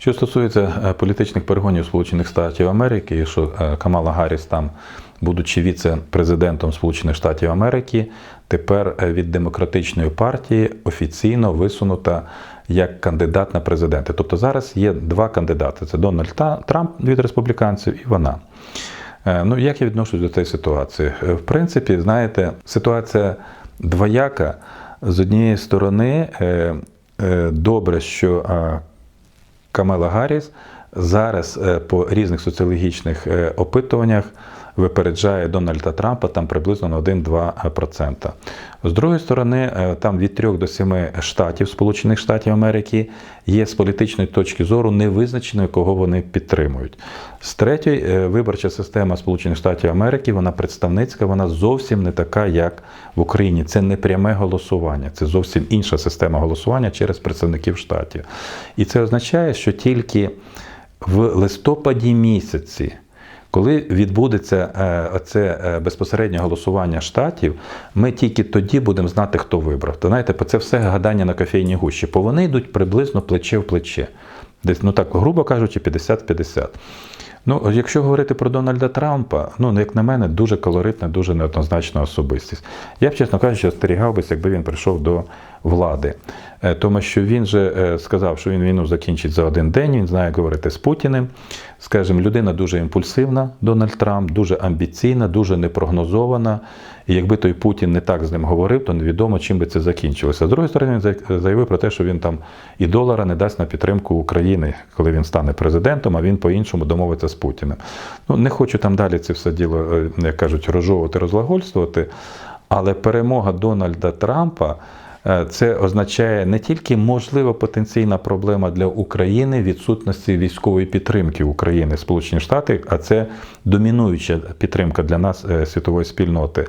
Що стосується е, політичних перегонів Сполучених Штатів Америки, що е, Камала Гарріс там, будучи віце-президентом Сполучених Штатів Америки, тепер е, від демократичної партії офіційно висунута як кандидат на президенти. Тобто зараз є два кандидати: це Дональд Трамп від республіканців і вона. Ну, як я відношусь до цієї ситуації? В принципі, знаєте, ситуація двояка. З однієї сторони, добре, що Камела Гарріс. Зараз е, по різних соціологічних е, опитуваннях випереджає Дональда Трампа там приблизно на 1-2%. З другої сторони, е, там від 3 до 7 штатів Сполучених Штатів Америки є з політичної точки зору невизначеною, кого вони підтримують. З третьої, е, виборча система Сполучених Штатів Америки, вона представницька, вона зовсім не така, як в Україні. Це не пряме голосування, це зовсім інша система голосування через представників штатів. І це означає, що тільки в листопаді місяці. Коли відбудеться е, оце е, безпосереднє голосування штатів, ми тільки тоді будемо знати, хто вибрав. То знаєте, це все гадання на кофейній гущі, бо вони йдуть приблизно плече в плече. Десь, ну так, грубо кажучи, 50-50. Ну, якщо говорити про Дональда Трампа, ну, як на мене, дуже колоритна, дуже неоднозначна особистість. Я б, чесно кажучи, остерігав остерігався, якби він прийшов до влади. Е, Тому що він же е, сказав, що він війну закінчить за один день, він знає говорити з Путіним. Скажімо, людина дуже імпульсивна, Дональд Трамп, дуже амбіційна, дуже непрогнозована. І якби той Путін не так з ним говорив, то невідомо, чим би це закінчилося. З другої сторони, він заявив про те, що він там і долара не дасть на підтримку України, коли він стане президентом, а він по-іншому домовиться з Путіним. Ну, не хочу там далі це все діло, е, як кажуть, розжовувати, розлагольствувати. Але перемога Дональда Трампа це означає не тільки можлива потенційна проблема для України відсутності військової підтримки України, Сполучені Штати, а це домінуюча підтримка для нас е, світової спільноти.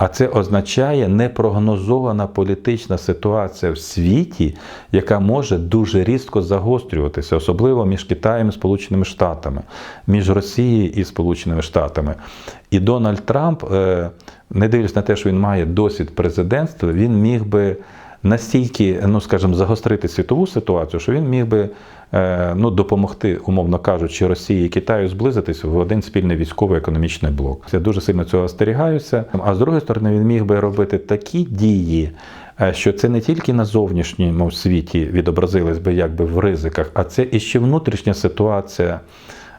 А це означає непрогнозована політична ситуація в світі, яка може дуже різко загострюватися, особливо між Китаєм і Сполученими Штатами, між Росією і Сполученими Штатами. І Дональд Трамп, е, не дивлячись на те, що він має досвід президентства, він міг би настільки, ну скажімо, загострити світову ситуацію, що він міг би е, ну, допомогти, умовно кажучи, Росії і Китаю зблизитись в один спільний військово-економічний блок. Я дуже сильно цього остерігаюся. А з другої сторони, він міг би робити такі дії. е, Що це не тільки на зовнішньому світі відобразилось би якби в ризиках, а це і ще внутрішня ситуація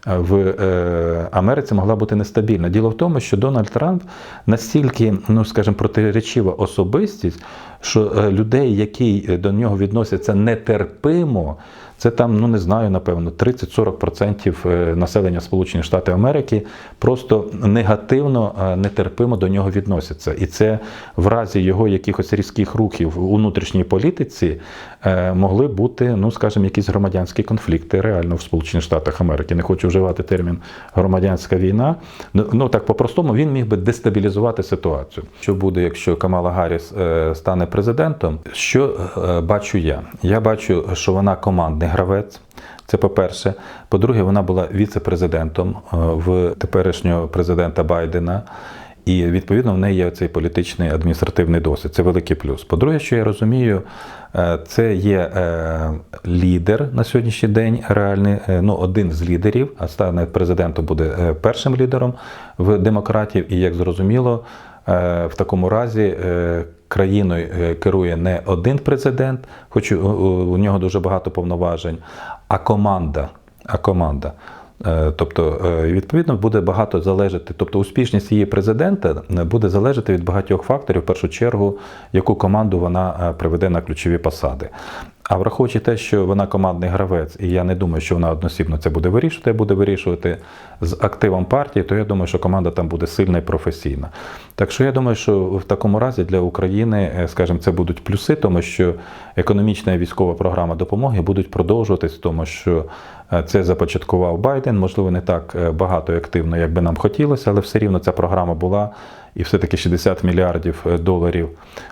в е, Америці могла бути нестабільна. Діло в тому, що Дональд Трамп настільки, ну скажімо, протиречива особистість, що е, людей, які е, до нього відносяться нетерпимо, це там, ну не знаю, напевно, 30-40% е, населення Сполучених Штатів Америки просто негативно, нетерпимо до нього відносяться. І це в разі його якихось різких рухів у внутрішній політиці могли бути, ну скажімо, якісь громадянські конфлікти реально в Сполучених Штатах Америки. Не хочу вживати термін громадянська війна. Ну ну, так по-простому він міг би дестабілізувати ситуацію. Що буде, якщо Камала Гарріс е, стане президентом? Що е, бачу я? Я бачу, що вона командний гравець. Це по-перше. По-друге, вона була віце-президентом е, в теперішнього президента Байдена. І відповідно в неї є цей політичний адміністративний досвід. Це великий плюс. По-друге, що я розумію, е, це є е, лідер на сьогоднішній день, реальний, е, ну один з лідерів, а стане президентом буде першим лідером в демократів. І як зрозуміло, в такому разі країною керує не один президент, хоч у нього дуже багато повноважень, а команда. А команда. Е, Тобто, е, відповідно, буде багато залежати, тобто успішність її президента е, буде залежати від багатьох факторів, в першу чергу, яку команду вона приведе на ключові посади. А враховуючи те, що вона командний гравець, і я не думаю, що вона односібно це буде вирішувати, буде вирішувати з активом партії, то я думаю, що команда там буде сильна і професійна. Так що я думаю, що в такому разі для України, скажімо, це будуть плюси, тому що економічна і військова програма допомоги будуть продовжуватись, тому що це започаткував Байден, можливо, не так е, багато і активно, як би нам хотілося, але все рівно ця програма була. І все-таки 60 мільярдів е, доларів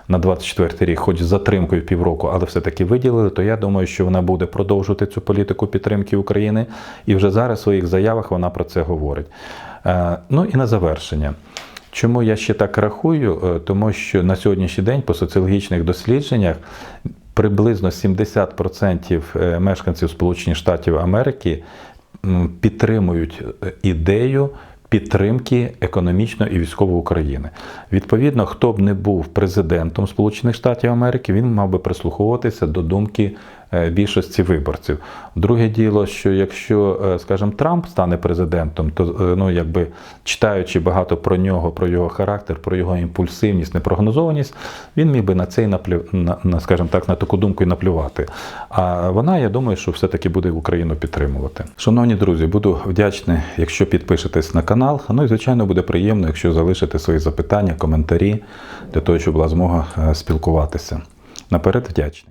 на 24 рік, хоч з затримкою півроку, але все-таки виділили, то я думаю, що вона буде продовжувати цю політику підтримки України. І вже зараз в своїх заявах вона про це говорить. Е, Ну і на завершення. Чому я ще так рахую? Тому що на сьогоднішній день по соціологічних дослідженнях приблизно 70% е, мешканців Сполучених Штатів Америки підтримують е, ідею підтримки економічно і військово України. Відповідно, хто б не був президентом Сполучених Штатів Америки, він мав би прислуховуватися до думки більшості виборців. Друге діло, що якщо, е, скажімо, Трамп стане президентом, то е, ну якби читаючи багато про нього, про його характер, про його імпульсивність, непрогнозованість, він міг би на цей наплю... на, скажімо так, на таку думку і наплювати. А вона, я думаю, що все-таки буде Україну підтримувати. Шановні друзі, буду вдячний, якщо підпишетесь на канал. Ну і звичайно буде приємно, якщо залишите свої запитання, коментарі для того, щоб була змога е, спілкуватися. Наперед вдячний.